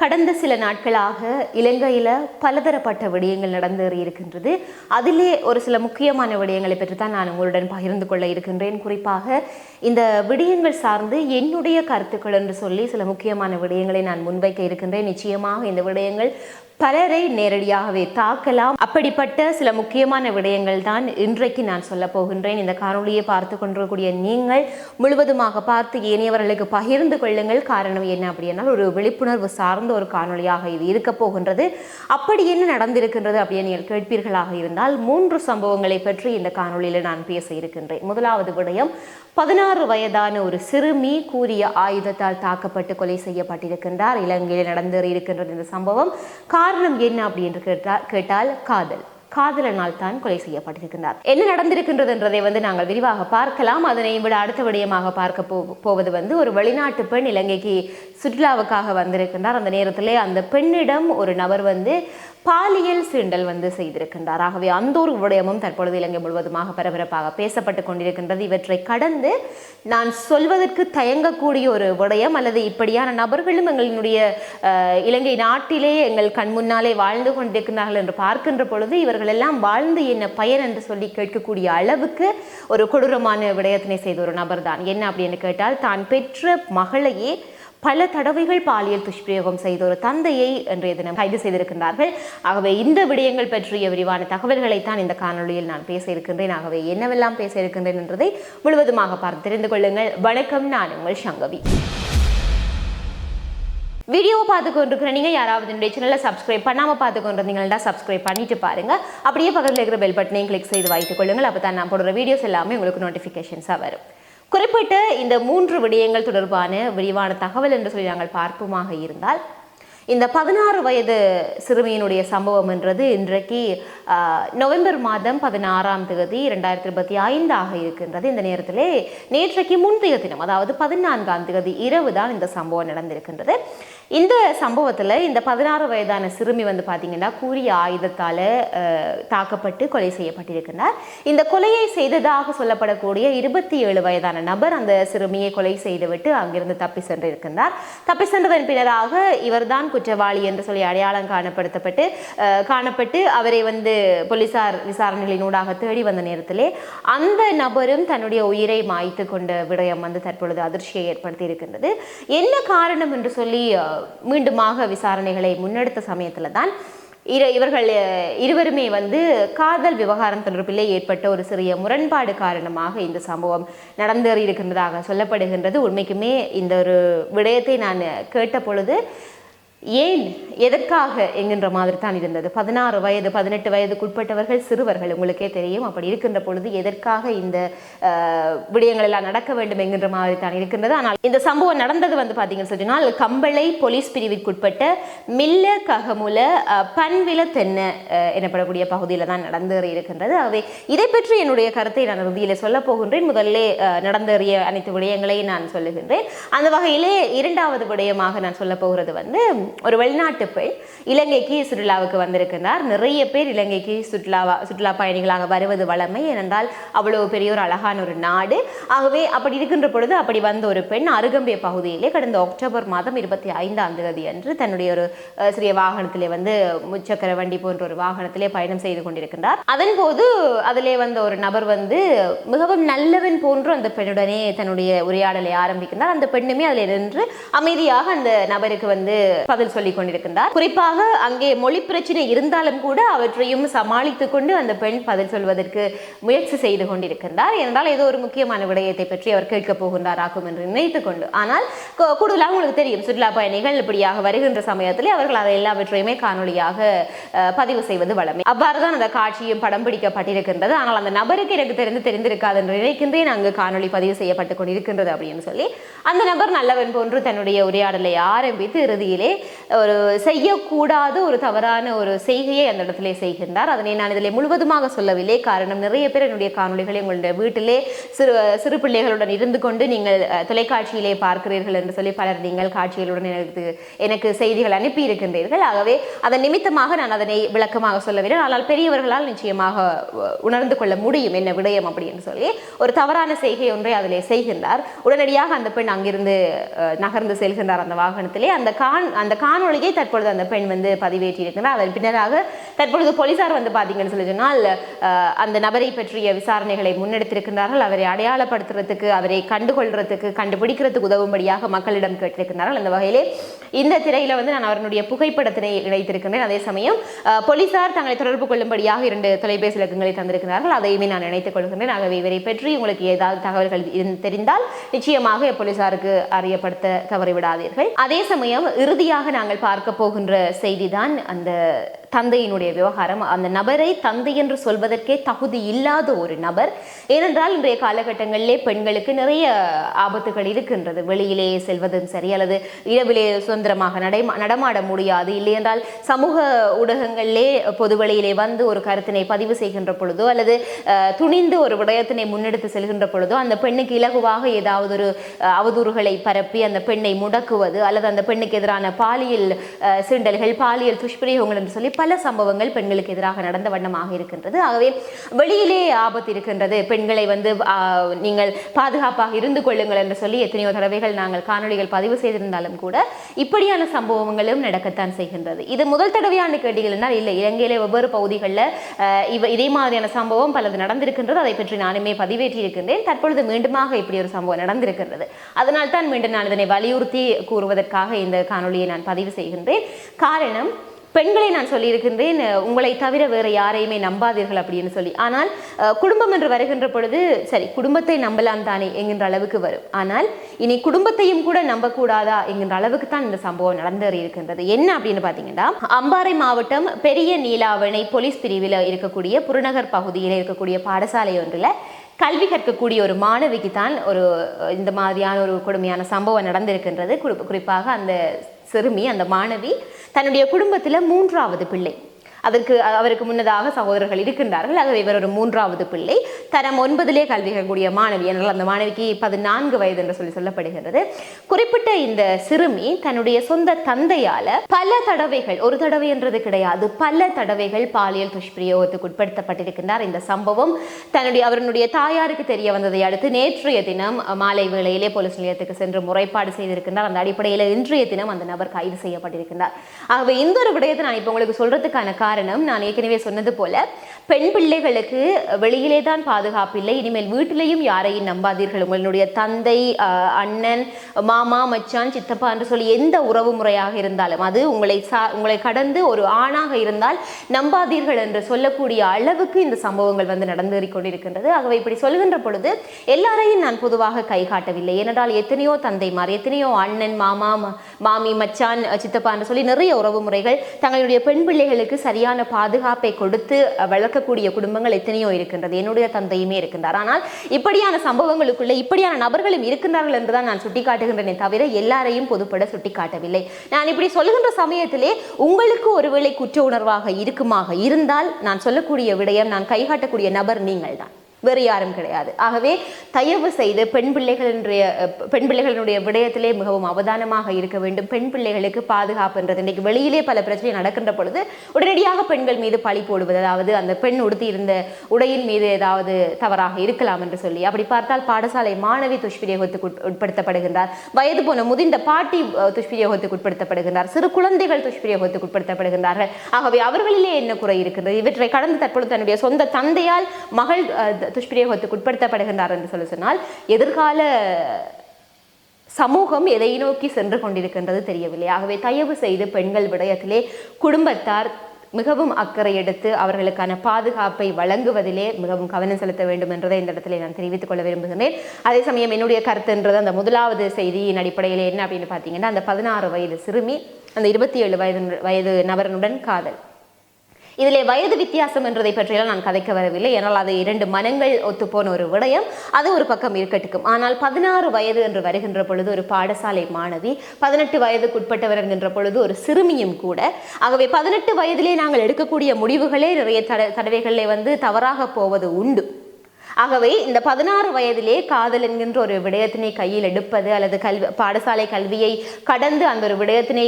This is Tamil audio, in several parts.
கடந்த சில நாட்களாக இலங்கையில் பலதரப்பட்ட விடயங்கள் நடந்தேறி இருக்கின்றது அதிலே ஒரு சில முக்கியமான விடயங்களை பற்றி தான் நான் உங்களுடன் பகிர்ந்து கொள்ள இருக்கின்றேன். குறிப்பாக இந்த விடயங்கள் சார்ந்து என்னுடைய கருத்துக்கள் என்று சொல்லி சில முக்கியமான விடயங்களை நான் முன்வைக்க இருக்கின்றேன். நிச்சயமாக இந்த விடயங்கள் பலரை நேரடியாகவே தாக்கலாம். அப்படிப்பட்ட சில முக்கியமான விடயங்கள் தான் இன்றைக்கு நான் சொல்ல போகின்றேன். இந்த காணொலியை பார்த்து கொண்டிருக்கக்கூடிய நீங்கள் முழுவதுமாக பார்த்து ஏனையவர்களுக்கு பகிர்ந்து கொள்ளுங்கள். காரணம் என்ன அப்படின்னா ஒரு விழிப்புணர்வு சார்ந்த ஒரு காணொளியாக இது இருக்க போகின்றது. அப்படி என்ன நடந்திருக்கின்றது அப்படின்னு நீங்கள் கேட்பீர்களாக இருந்தால் மூன்று சம்பவங்களை பற்றி இந்த காணொளியில் நான் பேச இருக்கின்றேன். முதலாவது விடயம் பதினாறு வயதான ஒரு சிறுமி கூறிய ஆயுதத்தால் தாக்கப்பட்டு கொலை செய்யப்பட்டிருக்கின்றார். இலங்கையில் நடந்து இருக்கின்றது இந்த சம்பவம். காரணம் என்ன அப்படின்னு கேட்டால் கேட்டால் காதல். காதலனால் தான் கொலை செய்யப்பட்டிருக்கின்றார். என்ன நடந்திருக்கின்றது என்றதை வந்து நாங்கள் விரிவாக பார்க்கலாம். அதனை விட அடுத்த விடயமாக பார்க்க போ போவது வந்து ஒரு வெளிநாட்டு பெண் இலங்கைக்கு சுற்றுலாவுக்காக வந்திருக்கின்றார். அந்த நேரத்திலே அந்த பெண்ணிடம் ஒரு நபர் வந்து பாலியல் சீண்டல் வந்து செய்திருக்கின்றார். ஆகவே அந்த ஒரு விடயமும் தற்பொழுது இலங்கை முழுவதுமாக பரபரப்பாக பேசப்பட்டு கொண்டிருக்கின்றது. இவற்றை கடந்து நான் சொல்வதற்கு தயங்கக்கூடிய ஒரு விடயம் அல்லது இப்படியான நபர்களும் எங்களினுடைய இலங்கை நாட்டிலே எங்கள் கண் முன்னாலே வாழ்ந்து கொண்டிருக்கிறார்கள் என்று பார்க்கின்ற பொழுது இவர்கள் எல்லாம் வாழ்ந்து என்ன பயன் என்று சொல்லி கேட்கக்கூடிய அளவுக்கு ஒரு கொடூரமான விடயத்தினை செய்த ஒரு நபர் தான் என்ன அப்படின்னு கேட்டால் தான் பெற்ற மகளையே பல தடவைகள் பாலியல் துஷ்பிரயோகம் செய்த ஒரு தந்தையை இன்றைய தினம் கைது செய்திருக்கின்றார்கள். ஆகவே இந்த விடயங்கள் பற்றிய விரிவான தகவல்களை தான் இந்த காணொலியில் நான் பேச இருக்கின்றேன். ஆகவே என்னவெல்லாம் பேச இருக்கின்றேன் என்றதை முழுவதுமாக பார்த்து தெரிந்து கொள்ளுங்கள். வணக்கம் நான் உங்கள் சங்கவி. வீடியோ பார்த்து கொண்டிருக்கிற நீங்கள் யாராவது என்னுடைய சேனலை சப்ஸ்கிரைப் பண்ணாமல் பார்த்து கொண்டிருந்தீங்கன்னா சப்ஸ்கிரைப் பண்ணிட்டு பாருங்க. அப்படியே பக்கத்தில் இருக்கிற பெல் பட்டனையும் கிளிக் செய்து வைத்துக் கொள்ளுங்கள். அப்போ தான் நான் போடுற வீடியோஸ் எல்லாமே உங்களுக்கு நோட்டிஃபிகேஷன்ஸாக வரும். குறிப்பிட்ட இந்த மூன்று விடயங்கள் தொடர்பான விரிவான தகவல் என்று சொல்லி நாங்கள் பார்ப்போமாக இருந்தால் இந்த பதினாறு வயது சிறுமியினுடைய சம்பவம் என்றது இன்றைக்கு நவம்பர் மாதம் பதினாறாம் தேதி இரண்டாயிரத்தி இருபத்தி ஐந்தாக இருக்கின்றது. இந்த நேரத்திலே நேற்றைக்கு முந்தைய தினம் அதாவது பதினான்காம் தேதி இரவு தான் இந்த சம்பவம் நடந்திருக்கின்றது. இந்த சம்பவத்தில் இந்த பதினாறு வயதான சிறுமி வந்து பார்த்தீங்கன்னா கூறிய ஆயுதத்தால் தாக்கப்பட்டு கொலை செய்யப்பட்டிருக்கிறார். இந்த கொலையை செய்ததாக சொல்லப்படக்கூடிய இருபத்தி ஏழு வயதான நபர் அந்த சிறுமியை கொலை செய்துவிட்டு அங்கிருந்து தப்பி சென்றிருக்கிறார். தப்பி சென்றதன் பின்னராக இவர்தான் குற்றவாளி என்று சொல்லி அடையாளம் காணப்படுத்தப்பட்டு காணப்பட்டு அவரை வந்து போலீசார் விசாரணைகளினூடாக தேடி வந்த நேரத்திலே அந்த நபரும் தன்னுடைய உயிரை மாய்த்து கொண்ட விடயம் வந்து தற்பொழுது அதிர்ச்சியை ஏற்படுத்தி இருக்கின்றது என்ன காரணம் என்று சொல்லி மீண்டுமாக விசாரணைகளை முன்னெடுத்த சமயத்தில் தான் இரு இவர்கள் இருவருமே வந்து காதல் விவகாரம் தொடர்பிலே ஏற்பட்ட ஒரு சிறிய முரண்பாடு காரணமாக இந்த சம்பவம் நடந்தேறி இருக்கின்றதாக சொல்லப்படுகின்றது. உண்மைக்குமே இந்த ஒரு விடயத்தை நான் கேட்ட பொழுது ஏன் எதற்காக என்கின்ற மாதிரி தான் இருந்தது? பதினாறு வயது பதினெட்டு வயதுக்குட்பட்டவர்கள் சிறுவர்கள் உங்களுக்கே தெரியும். அப்படி இருக்கின்ற பொழுது எதற்காக இந்த விடயங்கள் எல்லாம் நடக்க வேண்டும் என்கின்ற மாதிரி தான் இருக்கின்றது. ஆனால் இந்த சம்பவம் நடந்தது வந்து பார்த்தீங்கன்னு சொன்னால் கம்பளை போலீஸ் பிரிவிற்குட்பட்ட மில்ல ககமுல பன்வில தென்னை எனப்படக்கூடிய பகுதியில் தான் நடந்தேறி இருக்கின்றது. ஆகவே இதை பற்றி என்னுடைய கருத்தை நான் இறுதியில் சொல்ல போகின்றேன். முதல்ல நடந்தேறிய அனைத்து விடயங்களையும் நான் சொல்லுகின்றேன். அந்த வகையிலே இரண்டாவது விடயமாக நான் சொல்ல போகிறது வந்து ஒரு வெளிநாட்டு பெண் இலங்கைக்கு சுற்றுலாவுக்கு வந்திருக்கிறார் நிறைய பேர் இலங்கைக்கு சுற்றுலாவா சுற்றுலா பயணிகளாக வருவது வளமை ஏனென்றால் அவ்வளோ பெரிய ஒரு அழகான ஒரு நாடு. ஆகவே அப்படி இருக்கின்ற பொழுது அப்படி வந்த ஒரு பெண் அருகம்பே பகுதியிலே கடந்த அக்டோபர் மாதம் இருபத்தி ஐந்தாம் தேதி அன்று தன்னுடைய ஒரு சிறிய வாகனத்திலே வந்து முச்சக்கர வண்டி போன்ற ஒரு வாகனத்திலே பயணம் செய்து கொண்டிருக்கின்றார். அதன் போது அதிலே வந்த ஒரு நபர் வந்து மிகவும் நல்லவன் போன்று அந்த பெண்ணுடனே தன்னுடைய உரையாடலை ஆரம்பிக்கின்றார். அந்த பெண்ணுமே அதில் நின்று அமைதியாக அந்த நபருக்கு வந்து பதில் சொல்லிக் கொண்டிருக்கின்றார். குறிப்பாக அங்கே மொழி பிரச்சனை இருந்தாலும் கூட அவற்றையும் சமாளித்துக் கொண்டு அந்த பெண் பதில் சொல்வதற்கு முயற்சி செய்து கொண்டிருக்கின்றார். என்றால் ஏதோ ஒரு முக்கியமான விடயத்தை பற்றி அவர் கேட்கப் போகின்றார் என்று நினைத்துக் கொண்டு. ஆனால் கூடுதலாக உங்களுக்கு தெரியும் சுற்றுலா பயணிகள் இப்படியாக வருகின்ற சமயத்தில் அவர்கள் அதை எல்லாவற்றையுமே காணொளியாக பதிவு செய்வது வளமை அவ்வாறு தான் அந்த காட்சியும் படம் பிடிக்கப்பட்டிருக்கின்றது. ஆனால் அந்த நபருக்கு எனக்கு தெரிந்து தெரிந்திருக்காது என்று நினைக்கின்றேன். அங்கு காணொளி பதிவு செய்யப்பட்டு கொண்டிருக்கின்றது அப்படின்னு சொல்லி அந்த நபர் நல்லவன் போன்று தன்னுடைய உரையாடலை ஆரம்பித்து இறுதியிலே ஒரு செய்யக்கூடாத ஒரு தவறான ஒரு செய்கையை அந்த இடத்திலே செய்கின்றார். அதனை நான் இதில் முழுவதுமாக சொல்லவில்லை. காரணம் நிறைய பேர் என்னுடைய காணொளிகளை உங்களுடைய வீட்டிலே சிறு சிறு பிள்ளைகளுடன் இருந்து கொண்டு நீங்கள் தொலைக்காட்சியிலே பார்க்கிறீர்கள் என்று சொல்லி பலர் நீங்கள் காட்சிகளுடன் எனக்கு எனக்கு செய்திகள் அனுப்பி இருக்கின்றீர்கள் ஆகவே அதன் நிமித்தமாக நான் அதனை விளக்கமாக சொல்லவில்லை. ஆனால் பெரியவர்களால் நிச்சயமாக உணர்ந்து கொள்ள முடியும் என்ன விடயம் அப்படின்னு சொல்லி ஒரு தவறான செய்கை ஒன்றை அதிலே செய்கின்றார். உடனடியாக அந்த பெண் அங்கிருந்து நகர்ந்து செல்கின்றார் அந்த வாகனத்திலே. அந்த காண் அந்த காணொலியை தற்பொழுது அந்த பெண் வந்து பதிவேற்றியிருக்கிறார். அதன் பின்னராக தற்பொழுது போலீசார் வந்து பார்த்தீங்கன்னு சொல்லி சொன்னால் அந்த நபரை பற்றிய விசாரணைகளை முன்னெடுத்திருக்கிறார்கள் அவரை அடையாளப்படுத்துறதுக்கு அவரை கண்டுகொள்றதுக்கு கண்டுபிடிக்கிறதுக்கு உதவும்படியாக மக்களிடம் கேட்டிருக்கிறார்கள் அந்த வகையிலே இந்த திரையில வந்து நான் அவருடைய புகைப்படத்தினை இணைத்திருக்கின்றேன். அதே சமயம் போலீசார் தங்களை தொடர்பு கொள்ளும்படியாக இரண்டு தொலைபேசி இலக்கங்களை தந்திருக்கிறார்கள் அதையுமே நான் இணைத்துக் கொள்கின்றேன். ஆகவே இவரை பற்றி உங்களுக்கு ஏதாவது தகவல்கள் தெரிந்தால் நிச்சயமாக போலீசாருக்கு அறியப்படுத்த தவறிவிடாதீர்கள். அதே சமயம் இறுதியாக நாங்கள் பார்க்க போகின்ற செய்திதான் அந்த தந்தையினுடைய விவகாரம் அந்த நபரை தந்தை என்று சொல்வதற்கே தகுதி இல்லாத ஒரு நபர். ஏனென்றால் இன்றைய காலகட்டங்களிலே பெண்களுக்கு நிறைய ஆபத்துகள் இருக்கின்றது. வெளியிலே செல்வதும் சரி அல்லது இரவிலே சுதந்திரமாக நடை நடமாட முடியாது. இல்லையென்றால் சமூக ஊடகங்களிலே பொதுவெளியிலே வந்து ஒரு கருத்தினை பதிவு செய்கின்ற பொழுதோ அல்லது துணிந்து ஒரு விடயத்தினை முன்னெடுத்து செல்கின்ற பொழுதோ அந்த பெண்ணுக்கு இலகுவாக ஏதாவது ஒரு அவதூறுகளை பரப்பி அந்த பெண்ணை முடக்குவது அல்லது அந்த பெண்ணுக்கு எதிரான பாலியல் அஹ், சீண்டல்கள் பாலியல் துஷ்பிரயோகங்கள் என்று சொல்லி பல சம்பவங்கள் பெண்களுக்கு எதிராக நடந்த வண்ணமாக இருக்கின்றது. ஆகவே வெளியிலே ஆபத்து இருக்கின்றது. பெண்களை வந்து நீங்கள் பாதுகாப்பாக இருந்து கொள்ளுங்கள் என்று சொல்லி எத்தனையோ தடவைகள் நாங்கள் காணொளிகள் பதிவு செய்திருந்தாலும் கூட இப்படியான சம்பவங்களும் நடக்கத்தான் செய்கின்றது. இது முதல் தடவையான கேட்டீங்கன்னா இல்லை. இலங்கையிலே வெவ்வேறு பகுதிகளில் இவ இதே மாதிரியான சம்பவம் பலது நடந்திருக்கின்றது. அதை பற்றி நானுமே பதிவேற்றி இருக்கின்றேன். தற்பொழுது மீண்டுமாக இப்படி ஒரு சம்பவம் நடந்திருக்கின்றது. அதனால் தான் மீண்டும் நான் இதனை வலியுறுத்தி கூறுவதற்காக இந்த காணொளியை நான் பதிவு செய்கின்றேன். காரணம் பெண்களை நான் சொல்லியிருக்கின்றேன் உங்களை தவிர வேறு யாரையுமே நம்பாதீர்கள் அப்படின்னு சொல்லி. ஆனால் குடும்பம் என்று வருகின்ற பொழுது சரி குடும்பத்தை நம்பலாம் தானே என்கின்ற அளவுக்கு வரும். ஆனால் இனி குடும்பத்தையும் கூட நம்பக்கூடாதா என்கின்ற அளவுக்கு தான் இந்த சம்பவம் நடந்தேறி இருக்கின்றது என்ன அப்படின்னு பார்த்தீங்கன்னா அம்பாறை மாவட்டம் பெரிய நீலாவணை போலீஸ் பிரிவில் இருக்கக்கூடிய புறநகர் பகுதியில் இருக்கக்கூடிய பாடசாலை ஒன்றில் கல்வி கற்கக்கூடிய ஒரு மாணவிக்கு தான் ஒரு இந்த மாதிரியான ஒரு கொடுமையான சம்பவம் நடந்திருக்கின்றது. குறிப்பாக அந்த சிறுமி அந்த மாணவி தன்னுடைய குடும்பத்தில் மூன்றாவது பிள்ளை. அதற்கு அவருக்கு முன்னதாக சகோதரர்கள் இருக்கின்றார்கள். ஆகவே இவர் ஒரு மூன்றாவது பிள்ளை. தரம் ஒன்பதிலே கல்வி கற்கக்கூடிய மாணவி என்றால் அந்த மாணவிக்கு பதினான்கு வயது என்று சொல்லி சொல்லப்படுகிறது குறிப்பிட்ட இந்த சிறுமி தன்னுடைய சொந்த தந்தையால பல தடவைகள் ஒரு தடவை என்றது கிடையாது பல தடவைகள் பாலியல் துஷ்பிரயோகத்துக்கு உட்படுத்தப்பட்டிருக்கின்றார். இந்த சம்பவம் தன்னுடைய அவருடைய தாயாருக்கு தெரிய வந்ததை அடுத்து நேற்றைய தினம் மாலை வேளையிலே போலீஸ் நிலையத்துக்கு சென்று முறைப்பாடு செய்திருக்கின்றார். அந்த அடிப்படையில் இன்றைய தினம் அந்த நபர் கைது செய்யப்பட்டிருக்கின்றார். ஆகவே இந்த ஒரு விடயத்தை நான் இப்போ உங்களுக்கு சொல்றதுக்கான காரணம் நான் ஏற்கனவே சொன்னது போல பெண் பிள்ளைகளுக்கு வெளியிலே தான் பாதுகாப்பு இல்லை. இனிமேல் வீட்டிலேயும் யாரையும் நம்பாதீர்கள். உங்களுடைய தந்தை அண்ணன் மாமா மச்சான் சித்தப்பா என்று சொல்லி எந்த உறவு முறையாக இருந்தாலும் அது உங்களை சா உங்களை கடந்து ஒரு ஆணாக இருந்தால் நம்பாதீர்கள் என்று சொல்லக்கூடிய அளவுக்கு இந்த சம்பவங்கள் வந்து நடந்து கொண்டிருக்கின்றது. ஆகவே இப்படி சொல்கின்ற பொழுது எல்லாரையும் நான் பொதுவாக கை காட்டவில்லை. ஏனென்றால் எத்தனையோ தந்தைமார் எத்தனையோ அண்ணன் மாமா மாமி மச்சான் சித்தப்பா என்று சொல்லி நிறைய உறவு முறைகள் தங்களுடைய பெண் பிள்ளைகளுக்கு சரியான பாதுகாப்பை கொடுத்து வளர்க்கக்கூடிய குடும்பங்கள் எத்தனையோ இருக்கின்றது. என்னுடைய தந்தையுமே இருக்கின்றார். ஆனால் இப்படியான சம்பவங்களுக்குள்ளே இப்படியான நபர்களும் இருக்கின்றார்கள் என்றுதான் நான் சுட்டிக்காட்டுகின்றேனே தவிர எல்லாரையும் பொதுப்பட சுட்டிக்காட்டவில்லை. நான் இப்படி சொல்கின்ற சமயத்திலே உங்களுக்கு ஒருவேளை குற்ற உணர்வாக இருக்குமாக இருந்தால் நான் சொல்லக்கூடிய விடயம் நான் கைகாட்டக்கூடிய நபர் நீங்கள் தான் வேறு யாரும் கிடையாது. ஆகவே தயவு செய்து பெண் பிள்ளைகளினுடைய பெண் பிள்ளைகளினுடைய விடயத்திலே மிகவும் அவதானமாக இருக்க வேண்டும். பெண் பிள்ளைகளுக்கு பாதுகாப்புன்றது இன்றைக்கு வெளியிலே பல பிரச்சனை நடக்கின்ற பொழுது உடனடியாக பெண்கள் மீது பழி போடுவது அதாவது அந்த பெண் உடுத்தி இருந்த உடையின் மீது ஏதாவது தவறாக இருக்கலாம் என்று சொல்லி. அப்படி பார்த்தால் பாடசாலை மாணவி துஷ்பிரயோகத்துக்கு உட்- உட்படுத்தப்படுகின்றார். வயது போன முதிர்ந்த பாட்டி துஷ்பிரயோகத்துக்கு உட்படுத்தப்படுகின்றார். சிறு குழந்தைகள் துஷ்பிரயோகத்துக்கு உட்படுத்தப்படுகின்றார்கள். ஆகவே அவர்களிலே என்ன குறை இருக்கின்றது? இவற்றை கடந்து தற்பொழுது தன்னுடைய சொந்த தந்தையால் மகள் துஷ்பிரயோகத்துக்கு உட்படுத்தப்படுகின்றார் என்று சொல்லி சொன்னால் எதிர்கால சமூகம் எதை நோக்கி சென்று கொண்டிருக்கின்றது தெரியவில்லை. ஆகவே தயவு செய்து பெண்கள் விடயத்திலே குடும்பத்தார் மிகவும் அக்கறை எடுத்து அவர்களுக்கான பாதுகாப்பை வழங்குவதிலே மிகவும் கவனம் செலுத்த வேண்டும் என்றதை இந்த இடத்துல நான் தெரிவித்துக் கொள்ள விரும்புகிறேன் அதே சமயம் என்னுடைய கருத்துன்றது அந்த முதலாவது செய்தியின் அடிப்படையில் என்ன அப்படின்னு பார்த்தீங்கன்னா அந்த பதினாறு வயது சிறுமி அந்த இருபத்தி ஏழு வயது வயது நபரனுடன் காதல். இதிலே வயது வித்தியாசம் என்றதை பற்றியெல்லாம் நான் கதைக்க வரவில்லை. ஏனால் அது இரண்டு மனங்கள் ஒத்துப்போன ஒரு விடயம். அது ஒரு பக்கம் இருக்கட்டுக்கும் ஆனால் பதினாறு வயது என்று வருகின்ற பொழுது ஒரு பாடசாலை மாணவி பதினெட்டு வயதுக்குட்பட்டவர் என்கின்ற பொழுது ஒரு சிறுமியும் கூட. ஆகவே பதினெட்டு வயதிலே நாங்கள் எடுக்கக்கூடிய முடிவுகளே நிறைய தட தடவைகளில் வந்து தவறாக போவது உண்டு. ஆகவே இந்த பதினாறு வயதிலே காதல் என்கின்ற ஒரு விடயத்தினை கையில் எடுப்பது அல்லது கல்வி பாடசாலை கல்வியை கடந்து அந்த ஒரு விடயத்தினை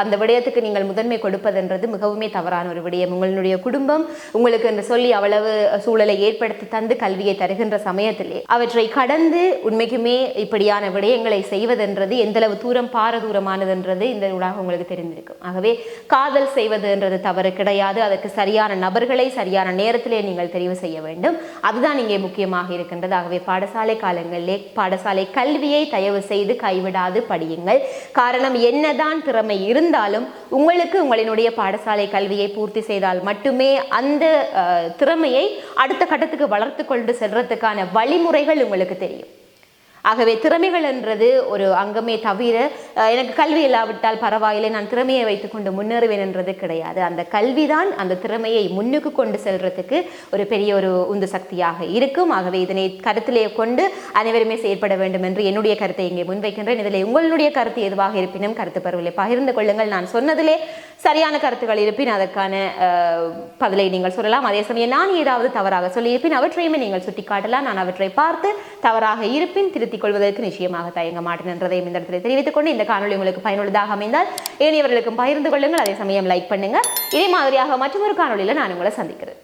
அந்த விடயத்துக்கு நீங்கள் முதன்மை கொடுப்பதுன்றது மிகவுமே தவறான ஒரு விடயம். உங்களுடைய குடும்பம் உங்களுக்கு என்று சொல்லி அவ்வளவு சூழலை ஏற்படுத்தி தந்து கல்வியை தருகின்ற சமயத்திலே அவற்றை கடந்து உண்மைக்குமே இப்படியான விடயங்களை செய்வதென்றது எந்தளவு தூரம் பாரதூரமானதுன்றது இந்த ஊடாக உங்களுக்கு தெரிந்திருக்கும். ஆகவே காதல் செய்வதுன்றது தவறு கிடையாது. அதற்கு சரியான நபர்களை சரியான நேரத்திலே நீங்கள் தெரிவு செய்ய வேண்டும். அதுதான் இங்கே முக்கியமாக இருக்கின்றது. ஆகவே பாடசாலை காலங்களிலே பாடசாலை கல்வியை தயவு செய்து கைவிடாது படியுங்கள். காரணம் என்னதான் திறமை இருந்தாலும் உங்களுக்கு உங்களினுடைய பாடசாலை கல்வியை பூர்த்தி செய்தால் மட்டுமே அந்த திறமையை அடுத்த கட்டத்துக்கு வளர்த்து கொண்டு செல்றதுக்கான வழிமுறைகள் உங்களுக்கு தெரியும். ஆகவே திறமைகள் என்றது ஒரு அங்கமே தவிர எனக்கு கல்வி இல்லாவிட்டால் பரவாயில்லை நான் திறமையை வைத்துக்கொண்டு முன்னேறுவேன் என்றது கிடையாது. அந்த கல்விதான் அந்த திறமையை முன்னுக்கு கொண்டு செல்றதுக்கு ஒரு பெரிய ஒரு உந்து சக்தியாக இருக்கும். ஆகவே இதனை கருத்திலே கொண்டு அனைவருமே செயற்பட வேண்டும் என்று என்னுடைய கருத்தை இங்கே முன்வைக்கின்றேன். இதில் உங்களுடைய கருத்து எதுவாக இருப்பினும் கருத்து பரவலை பகிர்ந்து கொள்ளுங்கள். நான் சொன்னதிலே சரியான கருத்துக்கள் இருப்பின் அதற்கான பதிலை நீங்கள் சொல்லலாம். அதே சமயம் நான் ஏதாவது தவறாக சொல்லியிருப்பின் அவற்றையுமே நீங்கள் சுட்டிக்காட்டலாம். நான் அவற்றை பார்த்து தவறாக இருப்பின் திருத்திக் கொள்வதற்கு நிச்சயமாக தயங்க மாட்டேன் என்றதையும் இந்த இடத்துல தெரிவித்துக் கொண்டு இந்த காணொளி உங்களுக்கு பயனுள்ளதாக அமைந்தால் ஏனையவர்களுக்கும் பகிர்ந்து கொள்ளுங்கள். அதே சமயம் லைக் பண்ணுங்க இதே மாதிரியாக மற்றொரு காணொளியில் நான் உங்களை சந்திக்கிறேன்.